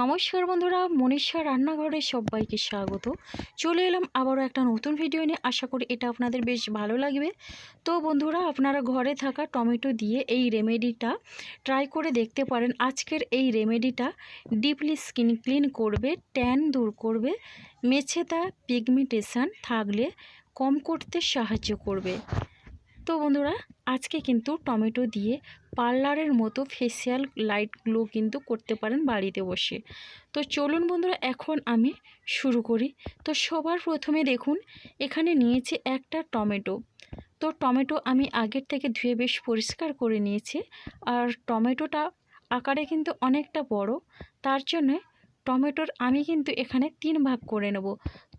নমস্কার বন্ধুরা, মনীষা রান্নাঘরে সবাইকে স্বাগত। চলে এলাম আবারও একটা নতুন ভিডিও নিয়ে। আশা করি এটা আপনাদের বেশ ভালো লাগবে। তো বন্ধুরা, আপনারা ঘরে থাকা টমেটো দিয়ে এই রেমেডিটা ট্রাই করে দেখতে পারেন। আজকের এই রেমেডিটা ডিপলি স্কিন ক্লিন করবে ট্যান দূর করবে মেছেতা পিগমেন্টেশন থাকলে কম করতে সাহায্য করবে। তো বন্ধুরা, আজকে কিন্তু টমেটো দিয়ে পার্লারের মতো ফেসিয়াল লাইট গ্লো কিন্তু করতে পারেন বাড়িতে বসে। তো চলুন বন্ধুরা, এখন আমি শুরু করি। তো সবার প্রথমে দেখুন, এখানে নিয়েছি একটা টমেটো। তো টমেটো আমি আগের থেকে ধুয়ে বেশ পরিষ্কার করে নিয়েছি। আর টমেটোটা আকারে কিন্তু অনেকটা বড়। তার জন্যে টমেটোর আমি কিন্তু এখানে তিন ভাগ করে নেব।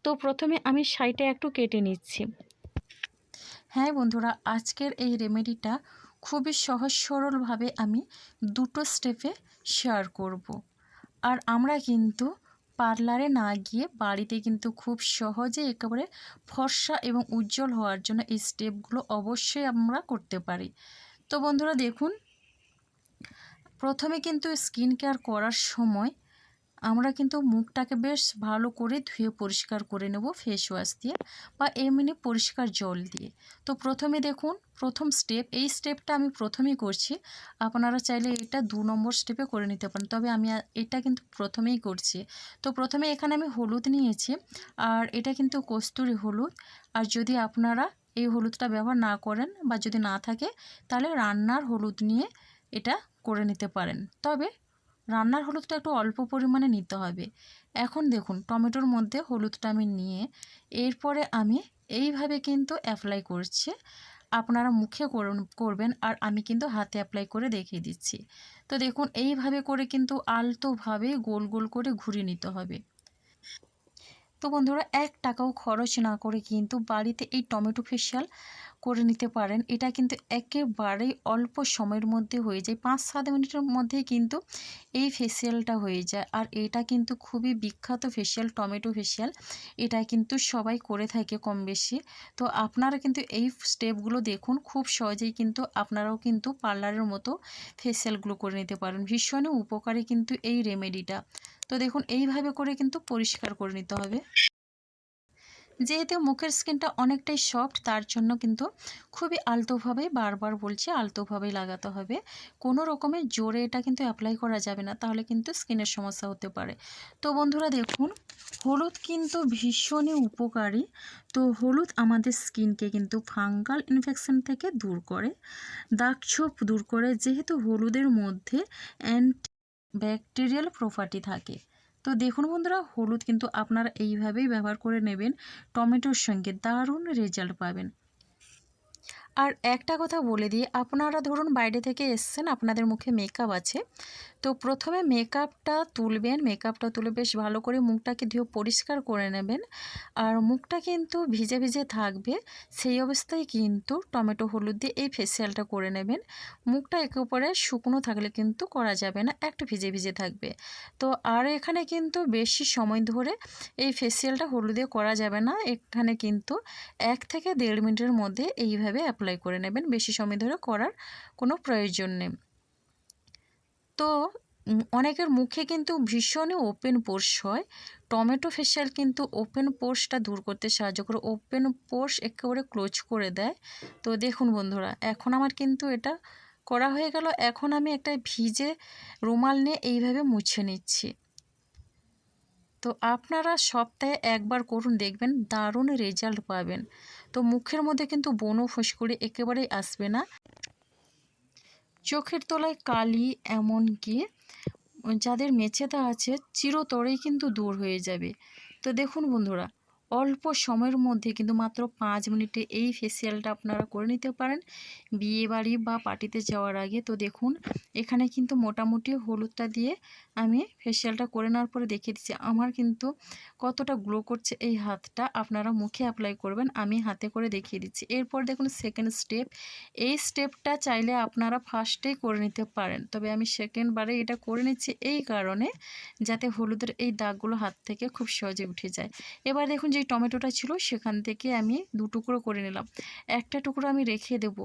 তো প্রথমে আমি সাইডে একটু কেটে নিচ্ছি। হ্যাঁ বন্ধুরা, আজকের এই রেমেডিটা খুবই সহজ সরলভাবে আমি দুটো স্টেপে শেয়ার করব। আর আমরা কিন্তু পার্লারে না গিয়ে বাড়িতে কিন্তু খুব সহজে একেবারে ফর্সা এবং উজ্জ্বল হওয়ার জন্য এই স্টেপগুলো অবশ্যই আমরা করতে পারি তো বন্ধুরা দেখুন, প্রথমে কিন্তু স্কিন কেয়ার করার সময় আমরা কিন্তু মুখটাকে বেশ ভালো করে ধুয়ে পরিষ্কার করে নেব ফেস ওয়াশ দিয়ে বা এমনি পরিষ্কার জল দিয়ে। তো প্রথমে দেখুন, প্রথম স্টেপ এই স্টেপটা আমি প্রথমেই করছি। আপনারা চাইলে এটা দু নম্বর স্টেপে করে নিতে পারেন। তবে আমি এটা কিন্তু প্রথমেই করছি। তো প্রথমে এখানে আমি হলুদ নিয়েছি আর এটা কিন্তু কস্তুরি হলুদ। আর যদি আপনারা এই হলুদটা ব্যবহার না করেন বা যদি না থাকে, তাহলে রান্নার হলুদ নিয়ে এটা করে নিতে পারেন। তবে রান্নার হলুদটা একটু অল্প পরিমাণে নিতে হবে। এখন দেখুন, টমেটোর মধ্যে হলুদটা আমি নিয়ে এরপরে আমি এইভাবে কিন্তু অ্যাপ্লাই করছি। আপনারা মুখে করবেন আর আমি কিন্তু হাতে অ্যাপ্লাই করে দেখিয়ে দিচ্ছি। তো দেখুন, এইভাবে করে কিন্তু আলতোভাবে গোল গোল করে ঘুরিয়ে নিতে হবে। তো বন্ধুরা, এক টাকাও খরচ না করে কিন্তু বাড়িতে এই টমেটো ফেশিয়াল করে নিতে পারেন। এটা কিন্তু একেবারেই অল্প সময়ের মধ্যে হয়ে যায়। পাঁচ, সাত মিনিটের মধ্যে কিন্তু এই ফেসিয়ালটা হয়ে যায়। আর এটা কিন্তু খুবই বিখ্যাত ফেসিয়াল টমেটো ফেসিয়াল এটা কিন্তু সবাই করে থাকে কম বেশি। তো আপনারা কিন্তু এই স্টেপগুলো দেখুন। খুব সহজেই কিন্তু আপনারাও কিন্তু পার্লারের মতো ফেসিয়ালগুলো করে নিতে পারেন। ভীষণই উপকারী কিন্তু এই রেমেডিটা তো দেখুন, এইভাবে করে কিন্তু পরিষ্কার করে নিতে হবে। যেহেতু মুখের স্কিনটা অনেকটাই সফট, তার জন্য কিন্তু খুবই আলতোভাবেই বারবার বলছি আলতোভাবেই লাগাতে হবে। কোনো রকমের জোরে এটা কিন্তু অ্যাপ্লাই করা যাবে না, তাহলে কিন্তু স্কিনের সমস্যা হতে পারে। তো বন্ধুরা দেখুন, হলুদ কিন্তু ভীষণই উপকারী। তো হলুদ আমাদের স্কিনকে কিন্তু ফাঙ্গাল ইনফেকশন থেকে দূর করে, দাগ ছোপ দূর করে, যেহেতু হলুদের মধ্যে অ্যান্টি ব্যাকটেরিয়াল প্রপার্টি থাকে। তো দেখুন বন্ধুরা, হলুদ কিন্তু আপনারা এইভাবেই ব্যবহার করে নেবেন। টমেটোর সঙ্গে দারুণ রেজাল্ট পাবেন। আর একটা কথা বলে দিই, আপনারা ধরুন বাইরে থেকে এসছেন, আপনাদের মুখে মেকআপ আছে। তো প্রথমে মেকআপটা তুলবেন মেকআপটা তুলে বেশ ভালো করে মুখটাকে ধুয়ে পরিষ্কার করে নেবেন। আর মুখটা কিন্তু ভিজে ভিজে থাকবে, সেই অবস্থায় কিন্তু টমেটো, হলুদ দিয়ে এই ফেসিয়ালটা করে নেবেন। মুখটা একেবারে শুকনো থাকলে কিন্তু করা যাবে না, একটু ভিজে ভিজে থাকবে। তো আর এখানে কিন্তু বেশি সময় ধরে এই ফেসিয়ালটা হলুদে করা যাবে না, এখানে কিন্তু এক থেকে দেড় মিনিটের মধ্যে এইভাবে অ্যাপ্লাই করে নেবেন। বেশি সময় ধরে করার কোনো প্রয়োজন নেই। তো অনেকের মুখে কিন্তু ভীষণই ওপেন পোর্স হয়। টমেটো ফেশিয়াল কিন্তু ওপেন পোর্সটা দূর করতে সাহায্য করে। ওপেন পোর্স একেবারে ক্লোজ করে দেয়। তো দেখুন বন্ধুরা, এখন আমার কিন্তু এটা করা হয়ে গেল। এখন আমি একটা ভিজে রুমাল নিয়ে এইভাবে মুছে নিচ্ছি। তো আপনারা সপ্তাহে একবার করুন, দেখবেন দারুণ রেজাল্ট পাবেন। তো মুখের মধ্যে কিন্তু বনো ফুসকুড়ি একেবারেই আসবে না। চোখের তলায় কালি এমনকি যাদের মেছেদা আছে, চিরতরেই কিন্তু দূর হয়ে যাবে। তো দেখুন বন্ধুরা অল্প সময়ের মধ্যে কিন্তু মাত্র পাঁচ মিনিটে এই ফেসিয়ালটা আপনারা করে নিতে পারেন। বিয়ে বাড়ি বা পার্টিতে যাওয়ার আগে তো দেখুন, এখানে কিন্তু মোটামুটি হলুদটা দিয়ে আমি ফেসিয়ালটা করে নেওয়ার পরে দেখিয়ে দিচ্ছি। আমার কিন্তু কতটা গ্লো করছে এই হাতটা আপনারা মুখে অ্যাপ্লাই করবেন, আমি হাতে করে দেখিয়ে দিচ্ছি। এরপর দেখুন সেকেন্ড স্টেপ এই স্টেপটা চাইলে আপনারা ফার্স্টেই করে নিতে পারেন। তবে আমি সেকেন্ড বারে এটা করে নিচ্ছি এই কারণে যাতে হলুদের এই দাগগুলো হাত থেকে খুব সহজে উঠে যায়। এবার দেখুন যে টমেটোটা ছিল সেখান থেকে আমি দু টুকরো করে নিলাম। একটা টুকরো আমি রেখে দেব।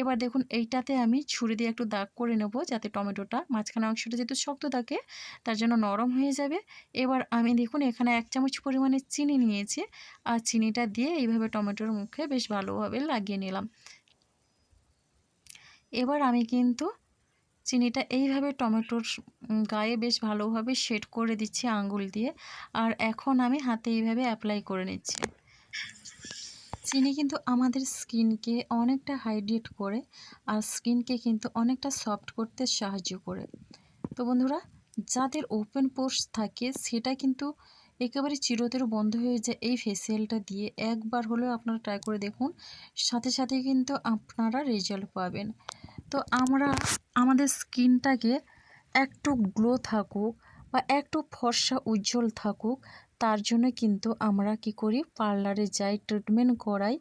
এবার দেখুন এইটাতে আমি ছুরি দিয়ে একটু দাগ করে নেব যাতে টমেটোটা মাঝখানে অংশটা যেহেতু শক্ত থাকে তার জন্য নরম হয়ে যাবে। এবার আমি দেখুন এখানে এক চামচ পরিমাণে চিনি নিয়েছি। আর চিনিটা দিয়ে এইভাবে টমেটোর মুখে বেশ ভালোভাবে লাগিয়ে নিলাম। এবার আমি কিন্তু চিনিটা এইভাবে টমেটোর গায়ে বেশ ভালোভাবে শেড করে দিচ্ছি আঙ্গুল দিয়ে। আর এখন আমি হাতে এইভাবে অ্যাপ্লাই করে নিচ্ছি। চিনি কিন্তু আমাদের স্কিনকে অনেকটা হাইড্রেট করে আর স্কিনকে কিন্তু অনেকটা সফট করতে সাহায্য করে। তো বন্ধুরা, যাদের ওপেন পোর্স থাকে, সেটা কিন্তু একেবারে চিরতর বন্ধ হয়ে যায় এই ফেসিয়ালটা দিয়ে। একবার হলেও আপনারা ট্রাই করে দেখুন। সাথে সাথে কিন্তু আপনারা রেজাল্ট পাবেন। তো আমরা আমাদের স্কিনটাকে একটু গ্লো থাকুক বা একটু ফর্সা উজ্জ্বল থাকুক তার জন্য কিন্তু আমরা কি করি? পার্লারে যাই ট্রিটমেন্ট করাই।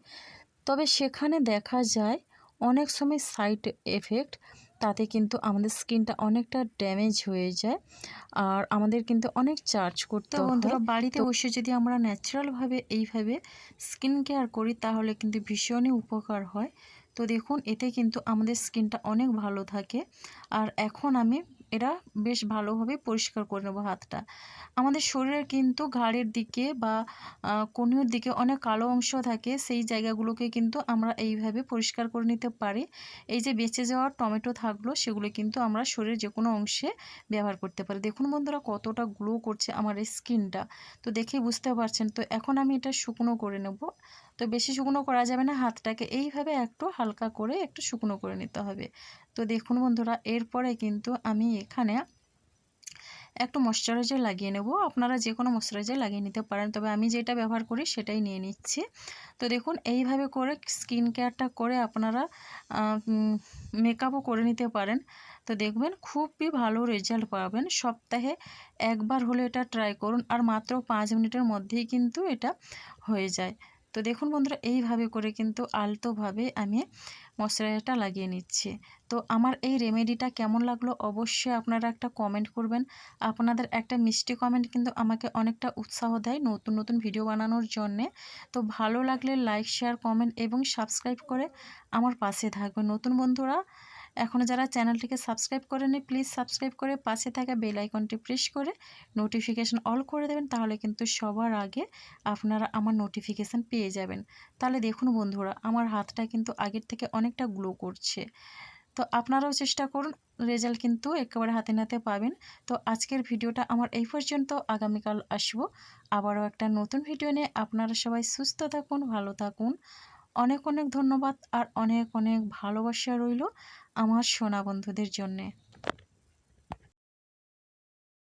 তবে সেখানে দেখা যায় অনেক সময় সাইড এফেক্ট তাতে কিন্তু আমাদের স্কিনটা অনেকটা ড্যামেজ হয়ে যায় আর আমাদের কিন্তু অনেক চার্জ করতে বন্ধুরা বাড়িতে বসে যদি আমরা ন্যাচারালভাবে এইভাবে স্কিন কেয়ার করি তাহলে কিন্তু ভীষণই উপকার হয়। তো দেখুন এতে কিন্তু আমাদের স্কিনটা অনেক ভালো থাকে। আর এখন আমি এটা বেশ ভালোভাবে পরিষ্কার করে নেব হাতটা। আমাদের শরীরের কিন্তু ঘাড়ের দিকে বা কনুয়ের দিকে অনেক কালো অংশ থাকে, সেই জায়গাগুলোকে কিন্তু আমরা এইভাবে পরিষ্কার করে নিতে পারি। এই যে বেঁচে যাওয়া টমেটো থাকল, সেগুলো কিন্তু আমরা শরীরের যে কোনো অংশে ব্যবহার করতে পারি। দেখুন বন্ধুরা, কতটা গ্লো করছে আমার এই স্কিনটা। তো দেখেই বুঝতে পারছেন। তো এখন আমি এটা শুকনো করে নেব। তো বেশি শুকনো করা যাবে না, হাতটাকে এইভাবে একটু হালকা করে একটু শুকনো করে নিতে হবে। তো দেখুন বন্ধুরা, এরপরে কিন্তু আমি এখানে একটু ময়শ্চারাইজার লাগিয়ে নেব। আপনারা যে কোনো ময়শ্চারাইজার লাগিয়ে নিতে পারেন, তবে আমি যেটা ব্যবহার করি সেটাই নিয়ে নিচ্ছি। তো দেখুন, এইভাবে করে স্কিন কেয়ারটা করে আপনারা মেকআপও করে নিতে পারেন। তো দেখবেন খুবই ভালো রেজাল্ট পাবেন। সপ্তাহে একবার হলে এটা ট্রাই করুন, আর মাত্র পাঁচ মিনিটের মধ্যেই কিন্তু এটা হয়ে যায়। তো দেখুন বন্ধুরা, এইভাবে করে কিন্তু আলতোভাবে আমি মশলাটা লাগিয়ে নিচ্ছি। তো আমার এই রেমেডিটা কেমন লাগল অবশ্যই আপনারা একটা কমেন্ট করবেন। আপনাদের একটা মিষ্টি কমেন্ট কিন্তু আমাকে অনেকটা উৎসাহ দেয় নতুন নতুন ভিডিও বানানোর জন্যে। তো ভালো লাগলে লাইক, শেয়ার, কমেন্ট এবং সাবস্ক্রাইব করে আমার পাশে থাকবে নতুন বন্ধুরা এখনও যারা চ্যানেলটিকে সাবস্ক্রাইব করেনি প্লিজ সাবস্ক্রাইব করে পাশে থাকা বেল আইকনটি প্রেস করে নোটিফিকেশান অল করে দেবেন, তাহলে কিন্তু সবার আগে আপনারা আমার নোটিফিকেশান পেয়ে যাবেন। তাহলে দেখুন বন্ধুরা, আমার হাতটা কিন্তু আগের থেকে অনেকটা গ্লো করছে। তো আপনারাও চেষ্টা করুন, রেজাল্ট কিন্তু একেবারে হাতে নাতে পাবেন। তো আজকের ভিডিওটা আমার এই পর্যন্ত, আগামীকাল আসব। আবারও একটা নতুন ভিডিও নিয়ে আপনারা সবাই সুস্থ থাকুন, ভালো থাকুন। অনেক অনেক ধন্যবাদ আর অনেক অনেক ভালোবাসা রইল আমার সোনা বন্ধুদের জন্যে।